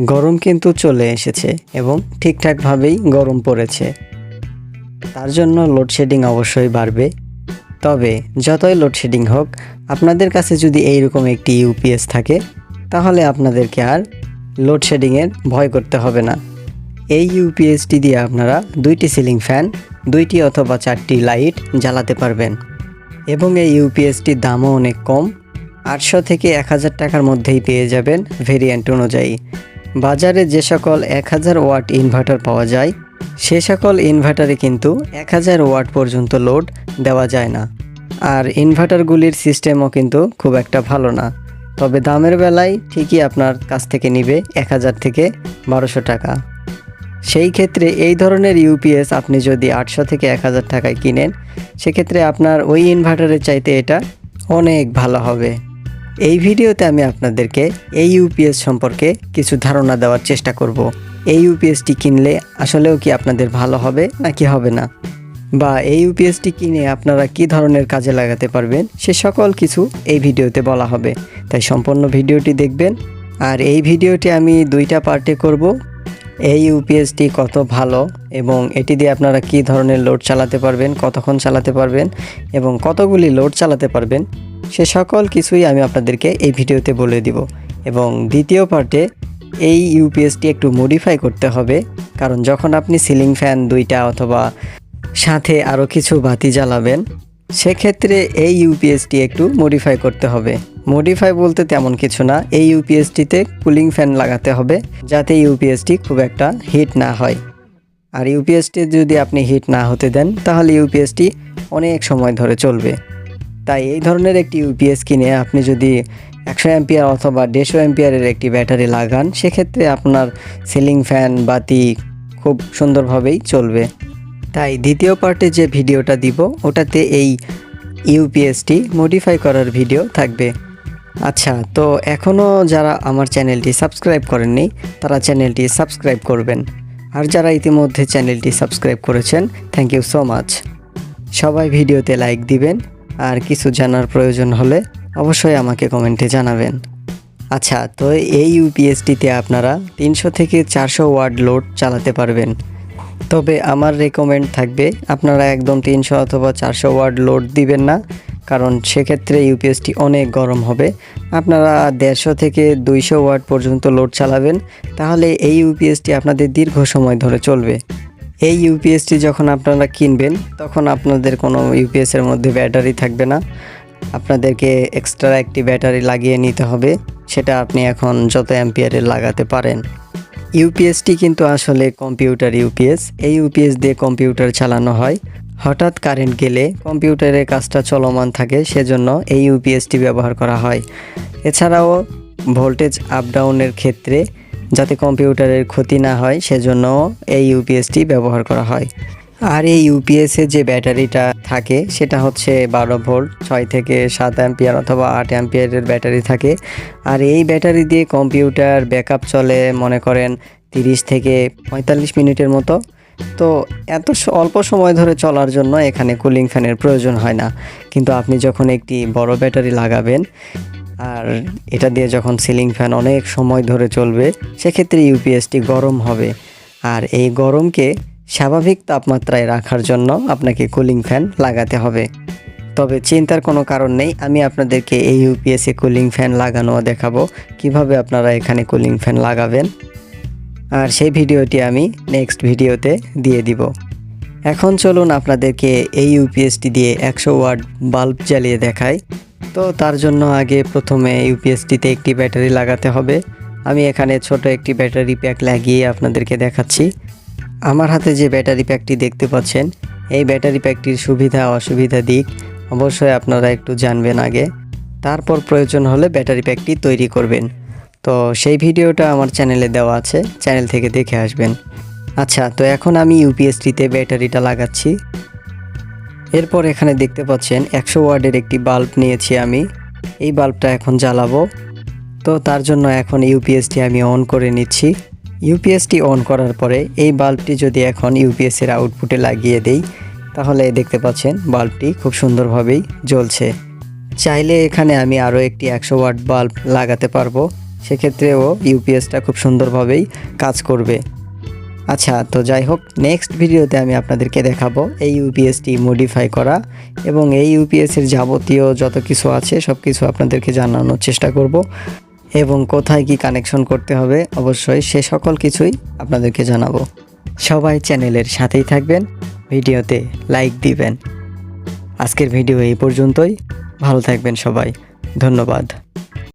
গরম কিন্তু চলে এসেছে এবং ঠিকঠাকভাবেই গরম পড়েছে। তার জন্য লোডশেডিং অবশ্যই বাড়বে। তবে যতই লোডশেডিং হোক, আপনাদের কাছে যদি এইরকম একটি ইউপিএস থাকে, তাহলে আপনাদেরকে আর লোডশেডিংয়ের ভয় করতে হবে না। এই ইউপিএসটি দিয়ে আপনারা দুইটি সিলিং ফ্যান দুইটি অথবা চারটি লাইট জ্বালাতে পারবেন। এবং এই ইউপিএসটির দামও অনেক কম। আটশো থেকে এক হাজার টাকার মধ্যেই পেয়ে যাবেন ভেরিয়েন্ট অনুযায়ী। বাজারে যে সকল এক হাজার ওয়াট ইনভার্টার পাওয়া যায়, সে সকল ইনভার্টারে কিন্তু এক হাজার ওয়াট পর্যন্ত লোড দেওয়া যায় না। আর ইনভার্টারগুলির সিস্টেমও কিন্তু খুব একটা ভালো না। তবে দামের বেলায় ঠিকই আপনার কাছ থেকে নিবে এক হাজার থেকে বারোশো টাকা। সেই ক্ষেত্রে এই ধরনের ইউপিএস আপনি যদি আটশো থেকে এক হাজার টাকায় কিনেন, সেক্ষেত্রে আপনার ওই ইনভার্টারের চাইতে এটা অনেক ভালো হবে। এই ভিডিওতে আমি আপনাদেরকে এই ইউপিএস সম্পর্কে কিছু ধারণা দেওয়ার চেষ্টা করব। এই ইউপিএসটি কিনলে আসলেও কি আপনাদের ভালো হবে নাকি হবে না? বা এই ইউপিএসটি কিনে আপনারা কি ধরনের কাজে লাগাতে পারবেন? সে সকল কিছু এই ভিডিওতে বলা হবে। তাই সম্পূর্ণ ভিডিওটি দেখবেন। আর এই ভিডিওটি আমি দুইটা পার্টে করব। এই ইউপিএসটি কত ভালো এবং এটি দিয়ে আপনারা কি ধরনের লোড চালাতে পারবেন, কতক্ষণ চালাতে পারবেন এবং কতগুলি লোড চালাতে পারবেন সে সকল কিছুই আমি আপনাদেরকে এই ভিডিওতে বলে দিব। এবং দ্বিতীয় পার্টে এই ইউপিএসটি একটু মডিফাই করতে হবে, কারণ যখন আপনি সিলিং ফ্যান দুইটা অথবা সাথে আরও কিছু বাতি জ্বালাবেন, সেক্ষেত্রে এই ইউপিএসটি একটু মডিফাই করতে হবে। মডিফাই বলতে তেমন কিছু না, এই ইউপিএসটিতে কুলিং ফ্যান লাগাতে হবে, যাতে ইউপিএসটি খুব একটা হিট না হয়। আর ইউপিএসটি যদি আপনি হিট না হতে দেন, তাহলে ইউপিএসটি অনেক সময় ধরে চলবে। তাই এই ধরনের একটি ইউপিএস কিনে আপনি যদি একশো অ্যাম্পিয়ার অথবা দেড়শো অ্যাম্পিয়ারের একটি ব্যাটারি লাগান, সেক্ষেত্রে আপনার সিলিং ফ্যান বাতি খুব সুন্দরভাবেই চলবে। তাই দ্বিতীয় পার্টে যে ভিডিওটা দিব, ওটাতে এই ইউপিএসটি মডিফাই করার ভিডিও থাকবে। আচ্ছা তো এখনও যারা আমার চ্যানেলটি সাবস্ক্রাইব করেননি, তারা চ্যানেলটি সাবস্ক্রাইব করবেন। আর যারা ইতিমধ্যে চ্যানেলটি সাবস্ক্রাইব করেছেন থ্যাংক ইউ সো মাচ সবাই ভিডিওতে লাইক দিবেন আর কিছু জানার প্রয়োজন হলে অবশ্যই আমাকে কমেন্টে জানাবেন। আচ্ছা তো এই ইউপিএসটিতে আপনারা তিনশো থেকে চারশো ওয়ার্ড লোড চালাতে পারবেন। তবে আমার রেকমেন্ড থাকবে, আপনারা একদম তিনশো অথবা চারশো ওয়ার্ড লোড দিবেন না, কারণ সেক্ষেত্রে ইউপিএসটি অনেক গরম হবে। আপনারা দেড়শো থেকে দুইশো ওয়াট পর্যন্ত লোড চালাবেন, তাহলে এই ইউপিএসটি আপনাদের দীর্ঘ সময় ধরে চলবে। এই ইউপিএসটি যখন আপনারা কিনবেন, তখন আপনাদের কোনো ইউপিএসের মধ্যে ব্যাটারি থাকবে না। আপনাদেরকে এক্সট্রা একটি ব্যাটারি লাগিয়ে নিতে হবে, সেটা আপনি এখন যত অ্যাম্পিয়ারের লাগাতে পারেন। ইউপিএসটি কিন্তু আসলে কম্পিউটার ইউপিএস এই ইউপিএস দিয়ে কম্পিউটার চালানো হয়। হঠাৎ কারেন্ট গেলে কম্পিউটারের কাজটা চলমান থাকে, সেজন্য এই ইউপিএসটি ব্যবহার করা হয়। এছাড়াও ভোল্টেজ আপ ডাউনের ক্ষেত্রে যাতে কম্পিউটারের ক্ষতি না হয়, সেজন্য এই ইউপিএসটি ব্যবহার করা হয়। আর এই ইউপিএসের যে ব্যাটারিটা থাকে, সেটা হচ্ছে বারো ভোল্ট, ছয় থেকে সাত অ্যাম্পিয়ার অথবা আট অ্যাম্পিয়ারের ব্যাটারি থাকে। আর এই ব্যাটারি দিয়ে কম্পিউটার ব্যাকআপ চলে, মনে করেন তিরিশ থেকে পঁয়তাল্লিশ মিনিটের মতো। তো এত অল্প সময় ধরে চলার জন্য এখানে কুলিং ফ্যানের প্রয়োজন হয় না। কিন্তু আপনি যখন একটি বড় ব্যাটারি লাগাবেন আর এটা দিয়ে যখন সিলিং ফ্যান অনেক সময় ধরে চলবে সেক্ষেত্রে ইউপিএসটি গরম হবে। আর এই গরমকে স্বাভাবিক তাপমাত্রায় রাখার জন্য আপনাকে কুলিং ফ্যান লাগাতে হবে। তবে চিন্তার কোনো কারণ নেই আমি আপনাদেরকে এই ইউপিএসে কুলিং ফ্যান লাগানো দেখাবো কীভাবে আপনারা এখানে কুলিং ফ্যান লাগাবেন। আর সেই ভিডিওটি আমি নেক্সট ভিডিওতে দিয়ে দিব। এখন চলুন আপনাদেরকে এই ইউপিএসটি দিয়ে একশো ওয়াট বাল্ব জ্বালিয়ে দেখাই। তো তার জন্য আগে প্রথমে ইউপিএসটিতে একটি ব্যাটারি লাগাতে হবে। আমি এখানে ছোট একটি ব্যাটারি প্যাক লাগিয়ে আপনাদেরকে দেখাচ্ছি। আমার হাতে যে ব্যাটারি প্যাকটি দেখতে পাচ্ছেন, এই ব্যাটারি প্যাকটির সুবিধা অসুবিধা দিক অবশ্যই আপনারা একটু জানবেন আগে। তারপর প্রয়োজন হলে ব্যাটারি প্যাকটি তৈরি করবেন। তো সেই ভিডিওটা আমার চ্যানেলে দেওয়া আছে, চ্যানেল থেকে দেখে আসবেন। আচ্ছা তো এখন আমি ইউপিএসটিতে ব্যাটারিটা লাগাচ্ছি। এরপর এখানে দেখতে পাচ্ছেন একশো ওয়ার্ডের একটি বাল্ব নিয়েছি আমি। এই বাল্বটা এখন জ্বালাবো। তো তার জন্য এখন ইউপিএসটি আমি অন করে নিচ্ছি। ইউপিএসটি অন করার পরে এই বাল্বটি যদি এখন ইউপিএসের আউটপুটে লাগিয়ে দেই, তাহলে দেখতে পাচ্ছেন বাল্বটি খুব সুন্দরভাবেই জ্বলছে। চাইলে এখানে আমি আরও একটি একশো ওয়াট বাল্ব লাগাতে পারব। সেক্ষেত্রেও ইউপিএসটা খুব সুন্দরভাবেই কাজ করবে। আচ্ছা তো যাই হোক নেক্সট ভিডিওতে আমি আপনাদেরকে দেখাবো এই ইউপিএসটি মডিফাই করা এবং এই ইউপিএসের যাবতীয় যত কিছু আছে সব কিছু আপনাদেরকে জানানোর চেষ্টা করব এবং কোথায় কি কানেকশন করতে হবে, অবশ্যই সে সকল কিছুই আপনাদেরকে জানাব। সবাই চ্যানেলের সাথেই থাকবেন, ভিডিওতে লাইক দিবেন। আজকের ভিডিও এই পর্যন্তই, ভালো থাকবেন সবাই, ধন্যবাদ।